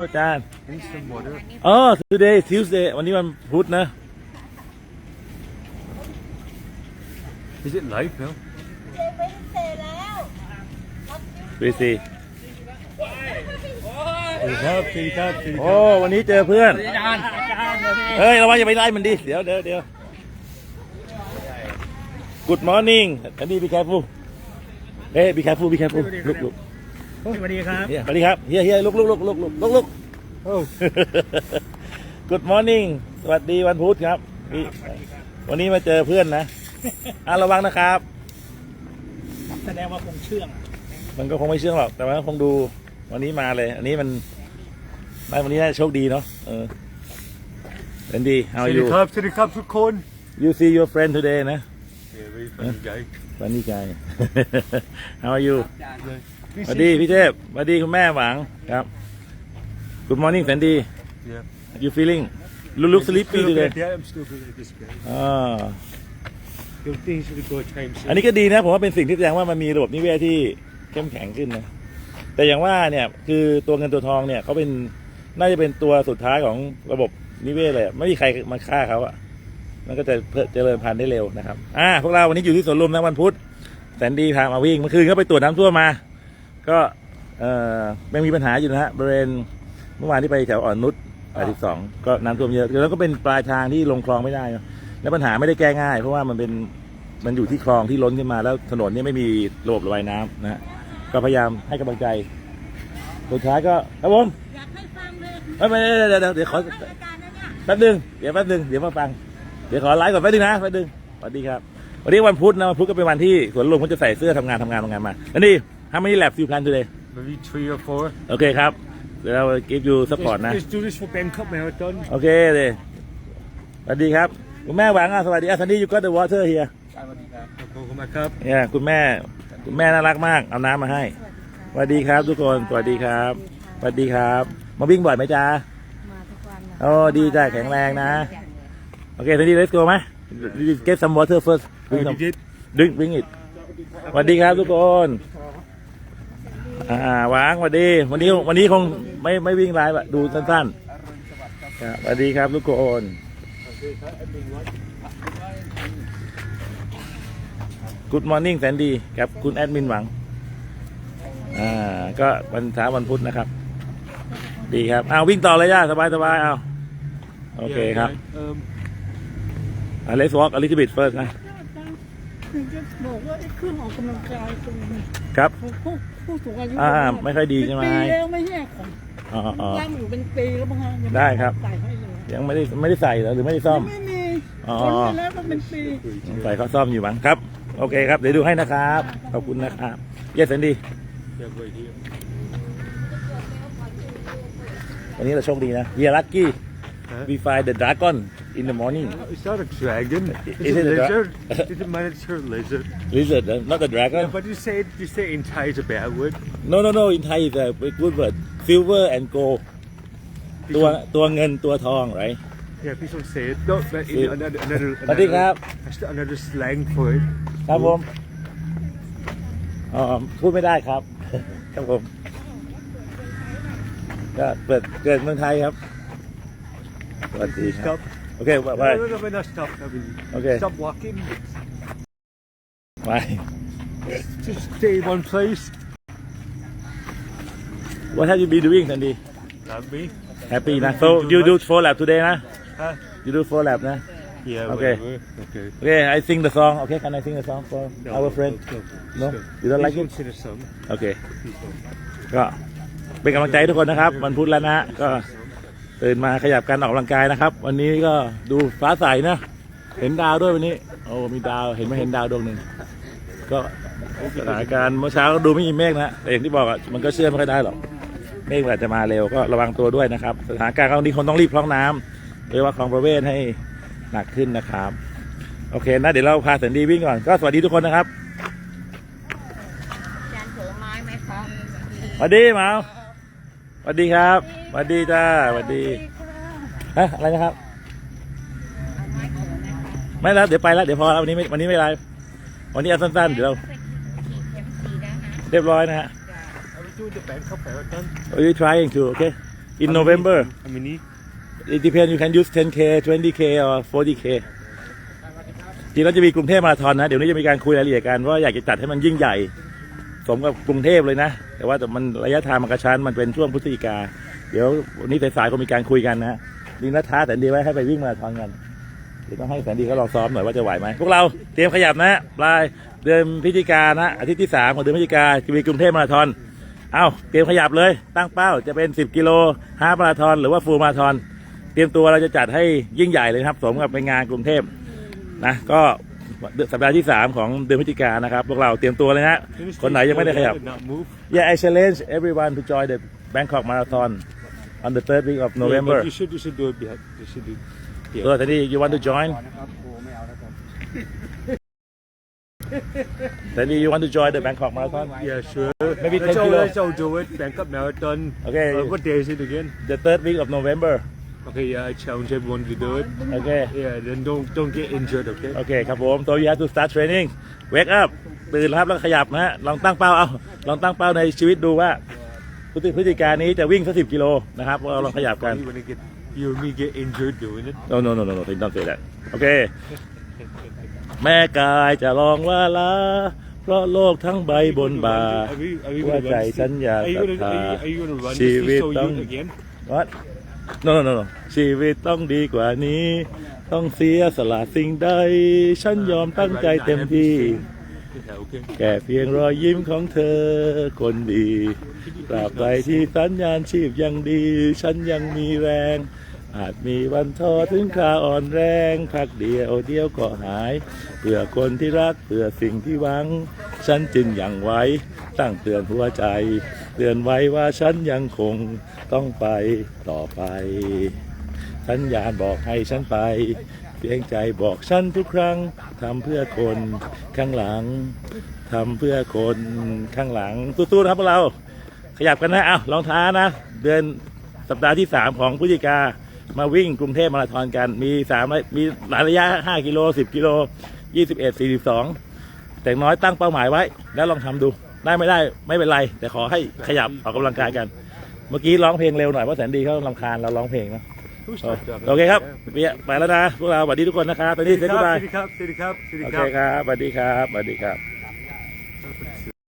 อาจารย์ Instant water. อ๋อ today Tuesday วันนี้วันพุธนะ Is it live now? วีซีครับสวัสดีครับสวัสดีโอ้ วันนี้เจอเพื่อน เฮ้ย ระวังอย่าไปไล่มันดิ เดี๋ยวเดี๋ยวเดี๋ยว Good morning อันนี้ be careful เฮ้ย be careful be careful ลุกลุก สวัสดีครับเฮียสวัสดีครับเฮียเฮียลุกลุกลุกลุกลุกลุกลุกโอ้ Good morning สวัสดีวันพุธครับนี่วันนี้มาเจอเพื่อนนะอะระวังนะครับ แสดงว่าคงเชื่องมันก็คงไม่เชื่องหรอก แต่ว่าคงดูวันนี้มาเลย อันนี้มันได้วันนี้น่าจะโชคดีเนาะเออเป็นดีส how วัส are ดี you ครับสวัสดีครับทุกคน you see your friend today นะ Yeah very funny guy วันนี้ใจ how are you สวัสดีพี่เทพสวัสดีคุณแม่หวังครับ good morning แสนดี Yeah you feeling look look sleepy Still a today bit, Yeah I'm still a bit like this guy อ่า Good things to go time อันนี้ก็ดีนะผมว่าเป็นสิ่งที่แสดงว่ามันมีระบบนิเวศที่เข้มแข็งขึ้นนะแต่อย่างว่าเนี่ยคือตัวเงินตัวทองเนี่ยเขาเป็นน่าจะเป็นตัวสุดท้ายของระบบนิเวศเลยอะไม่มีใครมาฆ่าเขาอะมันก็จะเจริญพันธุ์ได้เร็วนะครับ อ่าพวกเราวันนี้อยู่ที่สวนลุมนะวันพุธแสนดีพามาวิ่งเมื่อคืนก็ไปตรวจน้ำท่วมมา ก็เอ่อยังมีปัญหาอยู่นะฮะบริเวณเมื่อวานที่ไปแถวอ่อนนุช82ก็น้ำท่วมเยอะแล้วก็เป็นปลายทางที่ลงคลองไม่ได้นะแล้วปัญหาไม่ได้แก้ง่าย เพราะว่ามันเป็นมันอยู่ที่คลองที่ล้นขึ้นมาแล้วถนนเนี่ยไม่มีระบบระบายน้ำนะฮะก็พยายามให้กำลังใจสุดท้ายก็ครับผมอยากให้ฟังเลยไม่ไม่เดี๋ยวเดี๋ยวเดี๋ยวเดี๋ยวขอแป๊บหนึงเดี๋ยวแป๊บหนึงเดี๋ยวมาฟังเดี๋ยวขอไลฟ์ก่อนแป๊บหนึงนะแป๊บหนึงสวัสดีครับวันนี้วันพุธนะวันพุธก็เป็นวันที่สวนลุมเขาจะใส่เสื้อทำงานทำงานทำงานมาแล้วนี่ ทำไม่ได้แลบซิลแพลน today Maybe three or four โอเคครับเดี๋ยวเรา give you support นะ Let's, let's do this for Bangkok Marathon โอเคเลยสวัสดีครับคุณแม่หวังอะสวัสดีอะซันนี่ยูก็เดอะวอเตอร์เฮียขอบคุณมากครับเนี่ยคุณแม่คุณแม่น่ารักมากเอาน้ำมาให้สวัสดีครับทุกคนสวัสดีครับสวัสดีครับ มาวิ่งบ่อยไหมจ๊ะมาทุกวันนะโอ้ดีจ้ะแข็งแรงนะ โอเคซันนี่ let's go ไหม get some water first bring some did drink bring it สวัสดีครับทุกคน อ่าวางสวัสดี วันนี้วันนี้คงไม่ไม่วิ่งไลฟ์อะดูสั้นๆครับสวัสดีครับทุกคน Good morning แสนดีครับคุณแอดมินหวัง อ่า ก็วันเช้าวันพุธนะครับ ดีครับอ้าววิ่งต่อเลยย่าสบายสบายเอาโอเคครับ Yeah, um, อ่า let's walk a little bit first นะ ถึงจะบอกว่าไอ้เครื่องออกกำลังกายเป็นครับของผู้ผู้สูงอายุอ่าไม่ค่อยดีใช่ไหมเป็นปีแล้วไม่ใช่ของอ๋ออ๋อ ร่างอยู่เป็นปีแล้วมั้งฮะยังม่ได้ครับ ใส่ให้เลยยังไม่ได้ไม่ได้ใส่เหรอหรือไม่ได้ซ่อม ไม่มีอ๋อ คนไปแล้วก็เป็นปีใส่เขาซ่อมอยู่มั้งครับ โอเคครับ เดี๋ยวดูให้นะครับ ขอบคุณนะครับ เยสแสนดี yeah, wait here. วันนี้เราโชคดีนะ we are lucky Huh? we find the dragon in the morning. Oh, is that a dragon. It's Is it a dra- lizard. it's a miniature lizard. Lizard, uh, not a dragon. Yeah, but you say you say in Thai is a bad word. No, no, no. In Thai, it's a good word. Silver and gold. ตัวตัวเงินตัวทอง right Yeah, please don't say it. No, but in another another สวัสดีครับ the another slang for it. ครับผมเอ่อพูดไม่ได้ครับ ครับผมก็เปิดเกิดเมืองไทยครับสวัสดี um, Please ครับ stop โอเคบาย No, no, no, no, no, stop. I mean, Okay. Stop walking. บาย Just stay in one place. What have you been doing Sandy Not me. Happy นะ so you do four lap today นะ Huh? you do four lap นะ Yeah. Okay. Whatever. Okay. Okay I sing the song Okay can I sing the song for No, our no, friend no, No? no. You don't like Please it? sing a song. โอเค Please don't. ก็เป็นกำลังใจให้ทุกคนนะครับ วันพุธแล้วนะฮะก็ ตื่นมาขยับการออกกำลังกายนะครับ วันนี้ก็ดูฟ้าใสนะ เห็นดาวด้วยวันนี้ โอ้มีดาวเห็นไหมเห็นดาวดวงหนึ่งก็สถานการณ์เมื่อเช้าก็ดูไม่มีเมฆนะแต่อย่างที่บอกอะมันก็เชื่อไม่ค่อยได้หรอกเมฆมันอาจจะมาเร็วก็ระวังตัวด้วยนะครับ สถานการณ์ครั้งนี้คนต้องรีบพร่องน้ำโดยเฉพาะคลองประเวศให้หนักขึ้นนะครับ โอเคนะเดี๋ยวเราพาแสนดีวิ่งก่อนก็สวัสดีทุกคนนะครับจานถือไม้ไหมครับสวัสดีหมาสวัสดีครับ สวัสดีจ้าสวัสดีฮะอะไรนะครับเอาไม้ถือไหมครับ ไม่แล้วเดี๋ยวไปแล้วเดี๋ยวพอแล้ววันนี้ไม่วันนี้ไม่ไลฟ์วันนี้เอาสั้นๆเดี๋ยวเราเข็มสีแล้วนะเรียบร้อยนะฮะ Are we doing the Bangkok Marathon? Are you trying to okay in November How many? it depends you can use 10k 20k or 40k ทีนั้นจะมีกรุงเทพมาราธอนนะ เดี๋ยวนี้จะมีการคุยรายละเอียดกันว่าอยากจะจัดให้มันยิ่งใหญ่ สมกับกรุงเทพเลยนะ แต่ว่าแต่มันระยะทางมันกระชั้นมันเป็นช่วงพฤศจิกา เดี๋ยววันนี้สายๆก็มีการคุยกันนะนี่นัดท้าแสนดีไว้ให้ไปวิ่งมาราธอนกันเดี๋ยวต้องให้แสนดีเขาลองซ้อมหน่อยว่าจะไหวไหมพวกเราเตรียมขยับนะปลายเดือนพฤศจิกานะอาทิตย์ที่สามของเดือนพฤศจิกาจะมีกรุงเทพมาราธอนเอาเตรียมขยับเลย ตั้งเป้าจะเป็น 10 กิโลฮาล์ฟมาราธอนหรือว่าฟูลมาราธอน เตรียมตัวเราจะจัดให้ยิ่งใหญ่เลยนะครับสมกับเป็นงานกรุงเทพนะก็สัปดาห์ที่ 3 ของเดือนพฤศจิกายนนะครับ พวกเราเตรียมตัวเลยนะคนไหนยังไม่ได้ขยับ Not move. Yeah I challenge everyone to join the Bangkok Marathon on the third week of Yeah, November but you should you should do it behind. You should do. Yeah. so ทีนี้ you want to join ทีนี้ you want to join the Bangkok Marathon Yeah, sure. Maybe let's 10 all, kilo. let's all do it. Bangkok Marathon. Okay. Uh, what day is it again? the third week of November Okay, yeah, I challenge everyone to do it. okay Yeah, then don't don't get injured. Okay. โอเคครับผม so you have to start training wake up ตื่นครับแล้วขยับนะฮะลองตั้งเป้าเอาลองตั้งเป้าในชีวิตดูว่า พฤศจิพฤศจิกายนนี้จะวิ่งสักสิบกิโลนะครับเราลองขยับกัน Funny when I get you and me get injured doing it. no no no no no don't say that โอเค แม่กายจะลองว่าลาเพราะโลกทั้งใบบนบ่า Are we, are we ว่า gonna ใจ run? ฉันอยาก Are you ศรัท gonna ธา are you, are you gonna run ชี this วิต so ต้อง youth again? what no no no no ชีวิตต้องดีกว่านี้ ต้องเสียสละสิ่งใด ฉันยอมตั้งใจเต็มที่ Yeah, okay. แค่เพียงรอยยิ้มของเธอคนดีตราบใดที่สัญญาณชีพยังดี ฉันยังมีแรง อาจมีวันท้อถึงคราอ่อนแรงพักเดียวเดียวก็หายเพื่อคนที่รักเพื่อสิ่งที่หวัง ฉันจึงยังไว้ตั้งเตือนหัวใจ เตือนไว้ว่าฉันยังคงต้องไปต่อไป สัญญาณบอกให้ฉันไป เพียงใจบอกฉันทุกครั้งทำเพื่อคนข้างหลังทำเพื่อคนข้างหลังสู้ๆนะครับพวกเรา ขยับกันนะเอาลองท้านะ เดือนสัปดาห์ที่ 3 ของพฤศจิกามาวิ่งกรุงเทพมาราธอนกัน มีสามมีหลายระยะ 5 กิโล 10 กิโล 21 42 แต่น้อยตั้งเป้าหมายไว้ แล้วลองทำดูได้ไม่ได้ไม่เป็นไร แต่ขอให้ขยับออกกำลังกายกัน เมื่อกี้ร้องเพลงเร็วหน่อยเพราะแสนดีเขาลำคาญเราร้องเพลงนะ โอ that? โอเคครับเปียไปแล้วนะพวกเราสวัสดีทุกคนนะครับตอนนี้เซ็ต City บาย Cup, City Cup, City โอ Cup. เคครับสวัสดีครับสวัสดีครับ